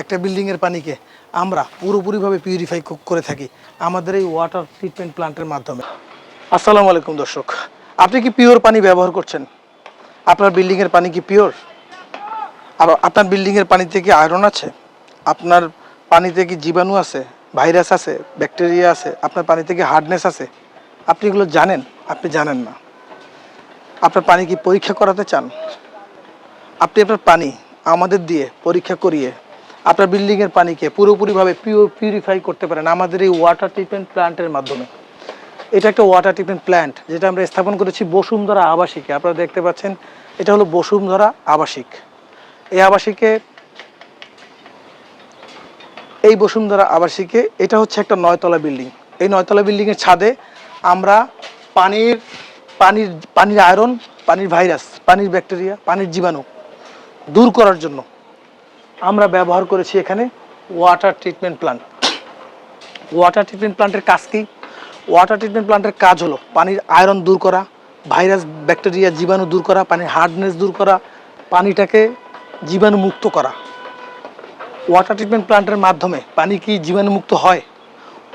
একটা বিল্ডিংয়ের পানিকে আমরা পুরোপুরিভাবে পিউরিফাই করে থাকি আমাদের এই ওয়াটার ট্রিটমেন্ট প্ল্যান্টের মাধ্যমে। আসসালামু আলাইকুম দর্শক, আপনি কি পিওর পানি ব্যবহার করছেন? আপনার বিল্ডিংয়ের পানি কি পিওর আর, আপনার বিল্ডিংয়ের পানিতে কি আয়রন আছে? আপনার পানিতে কি জীবাণু আছে? ভাইরাস আছে? ব্যাকটেরিয়া আছে? আপনার পানিতে কি হার্ডনেস আছে? আপনি এগুলো জানেন? আপনি জানেন না। আপনার পানি কি পরীক্ষা করাতে চান? আপনি আপনার পানি আমাদের দিয়ে পরীক্ষা করিয়ে আপনার বিল্ডিংয়ের পানিকে পুরোপুরিভাবে পিওর পিউরিফাই করতে পারেন আমাদের এই ওয়াটার ট্রিটমেন্ট প্ল্যান্টের মাধ্যমে। এটা একটা ওয়াটার ট্রিটমেন্ট প্ল্যান্ট যেটা আমরা স্থাপন করেছি বসুন্ধরা আবাসিকে। আপনারা দেখতে পাচ্ছেন, এটা হলো বসুন্ধরা আবাসিক। এই আবাসিকে, এই বসুন্ধরা আবাসিকে, এটা হচ্ছে একটা নয়তলা বিল্ডিং এই নয়তলা বিল্ডিংয়ের ছাদে আমরা পানির পানির পানির আয়রন পানির ভাইরাস পানির ব্যাকটেরিয়া পানির জীবাণু দূর করার জন্য আমরা ব্যবহার করেছি এখানে water treatment plant water treatment প্ল্যান্টের কাজ কি? ওয়াটার ট্রিটমেন্ট প্ল্যান্টের কাজ হলো পানির আয়রন দূর করা ভাইরাস ব্যাকটেরিয়া জীবাণু দূর করা, পানির হার্ডনেস দূর করা, পানিটাকে জীবাণু মুক্ত করা ওয়াটার ট্রিটমেন্ট প্ল্যান্টের মাধ্যমে পানি কি জীবাণুমুক্ত হয়?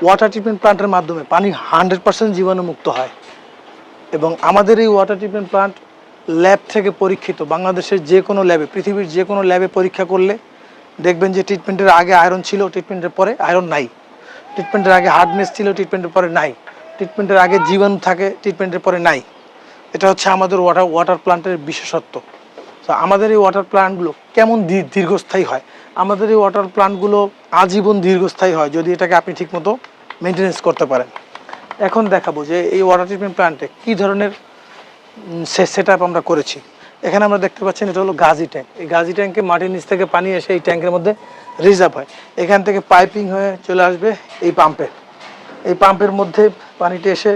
ওয়াটার ট্রিটমেন্ট প্ল্যান্টের মাধ্যমে পানি হান্ড্রেড পার্সেন্ট জীবাণুমুক্ত হয়। এবং আমাদের এই ওয়াটার ট্রিটমেন্ট প্ল্যান্ট ল্যাব থেকে পরীক্ষিত, বাংলাদেশের যে কোনো ল্যাবে পৃথিবীর যে কোনো ল্যাবে পরীক্ষা করলে দেখবেন যে ট্রিটমেন্টের আগে আয়রন ছিল ট্রিটমেন্টের পরে আয়রন নাই। ট্রিটমেন্টের আগে হার্ডনেস ছিল ট্রিটমেন্টের পরে নাই। ট্রিটমেন্টের আগে জীবাণু থাকে ট্রিটমেন্টের পরে নাই। এটা হচ্ছে আমাদের ওয়াটার ওয়াটার প্লান্টের বিশেষত্ব। তো আমাদের এই ওয়াটার প্ল্যান্টগুলো কেমন দীর্ঘস্থায়ী হয়? আমাদের এই ওয়াটার প্ল্যান্টগুলো আজীবন দীর্ঘস্থায়ী হয়, যদি এটাকে আপনি ঠিকমতো মেনটেনেন্স করতে পারেন। এখন দেখাবো যে এই ওয়াটার ট্রিটমেন্ট প্ল্যান্টে কী ধরনের সেট আমরা করেছি। এখানে আমরা দেখতে পাচ্ছেন এটা হলো গাজি ট্যাঙ্ক। এই গাজি ট্যাঙ্কে মাটির নিচ থেকে পানি এসে এই ট্যাঙ্কের মধ্যে রিজার্ভ হয়। এখান থেকে পাইপিং হয়ে চলে আসবে এই পাম্পে। এই পাম্পের মধ্যে পানিটি এসে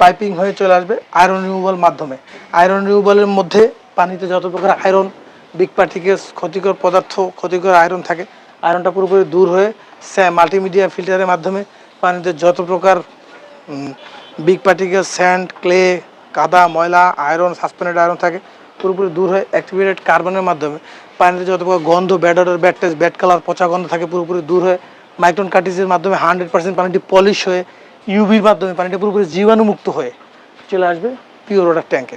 পাইপিং হয়ে চলে আসবে আয়রন রিমুভাল মাধ্যমে। আয়রন রিমুভালের মধ্যে পানিতে যত প্রকার আয়রন, বিগ পার্টিকেলস, ক্ষতিকর পদার্থ, ক্ষতিকর আয়রন থাকে, আয়রনটা পুরোপুরি দূর হয়ে মাল্টিমিডিয়া ফিল্টারের মাধ্যমে পানিতে যত প্রকার বিগ পার্টিকেল স্যান্ড, ক্লে কাদা, ময়লা আয়রন সাসপেন্ডেড আয়রন থাকে। পুরোপুরি দূর হয়ে অ্যাক্টিভেটেড কার্বনের মাধ্যমে। পানিতে যত গন্ধ bad odour bad taste bad colour পচা গন্ধ থাকে, পুরোপুরি দূর হয়ে মাইক্রন কার্টিসের মাধ্যমে হান্ড্রেড পার্সেন্ট পানিটি পলিশ হয়ে ইউভির মাধ্যমে পানিটা পুরোপুরি জীবাণুমুক্ত হয়ে চলে আসবে পিওর ওয়াটার ট্যাঙ্কে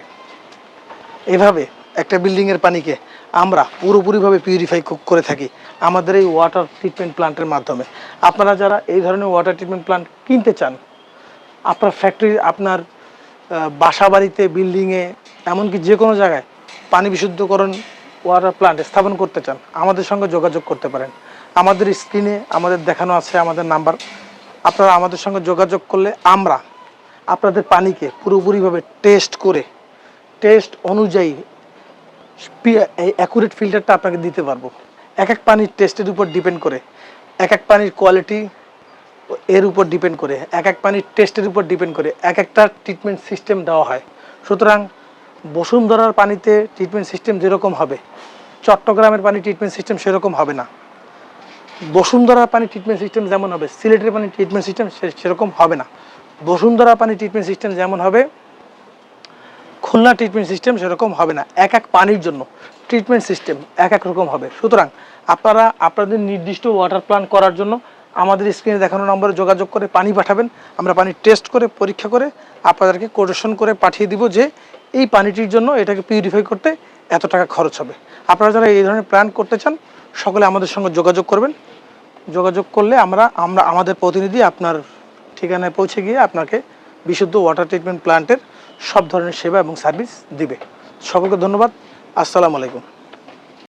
এভাবে একটা বিল্ডিংয়ের পানিকে আমরা পুরোপুরিভাবে পিউরিফাই করে থাকি আমাদের এই ওয়াটার ট্রিটমেন্ট প্ল্যান্টের মাধ্যমে। আপনারা যারা এই ধরনের ওয়াটার ট্রিটমেন্ট প্ল্যান্ট কিনতে চান, আপনার ফ্যাক্টরি আপনার বাসা বাড়িতে বিল্ডিংয়ে এমনকি যে কোনো জায়গায় পানি বিশুদ্ধকরণ ওয়াটার প্ল্যান্ট স্থাপন করতে চান, আমাদের সঙ্গে যোগাযোগ করতে পারেন। আমাদের স্ক্রিনে আমাদের দেখানো আছে আমাদের নাম্বার আপনারা আমাদের সঙ্গে যোগাযোগ করলে আমরা আপনাদের পানিকে পুরোপুরিভাবে টেস্ট করে টেস্ট অনুযায়ী এই অ্যাকুরেট ফিল্টারটা আপনাকে দিতে পারব। এক এক পানির টেস্টের উপর ডিপেন্ড করে, এক এক পানির কোয়ালিটি এর উপর ডিপেন্ড করে, এক এক পানির টেস্টের উপর ডিপেন্ড করে, এক একটা ট্রিটমেন্ট সিস্টেম দেওয়া হয়। সুতরাং বসুন্ধরার পানিতে ট্রিটমেন্ট সিস্টেম যেরকম হবে, চট্টগ্রামের পানি ট্রিটমেন্ট সিস্টেম সেরকম হবে না। বসুন্ধরার পানি ট্রিটমেন্ট সিস্টেম যেমন হবে, সিলেটের পানি ট্রিটমেন্ট সিস্টেম সেরকম হবে না। বসুন্ধরা পানি ট্রিটমেন্ট সিস্টেম যেমন হবে, খুলনা ট্রিটমেন্ট সিস্টেম সেরকম হবে না। এক এক পানির জন্য ট্রিটমেন্ট সিস্টেম এক এক রকম হবে। সুতরাং আপনারা, আপনাদের নির্দিষ্ট ওয়াটার প্ল্যান করার জন্য আমাদের স্ক্রিনে দেখানো নম্বরে যোগাযোগ করে পানি পাঠাবেন। আমরা পানি টেস্ট করে, পরীক্ষা করে আপনাদেরকে কোটেশন করে পাঠিয়ে দিব যে এই পানিটির জন্য এটাকে পিউরিফাই করতে এত টাকা খরচ হবে। আপনারা যারা এই ধরনের প্ল্যান করতে চান, সকলে আমাদের সঙ্গে যোগাযোগ করবেন। যোগাযোগ করলে আমরা আমরা আমাদের প্রতিনিধি আপনার ঠিকানায় পৌঁছে গিয়ে আপনাকে বিশুদ্ধ ওয়াটার ট্রিটমেন্ট প্ল্যান্টের সব ধরনের সেবা এবং সার্ভিস দিবে। সকলকে ধন্যবাদ। আসসালামু আলাইকুম।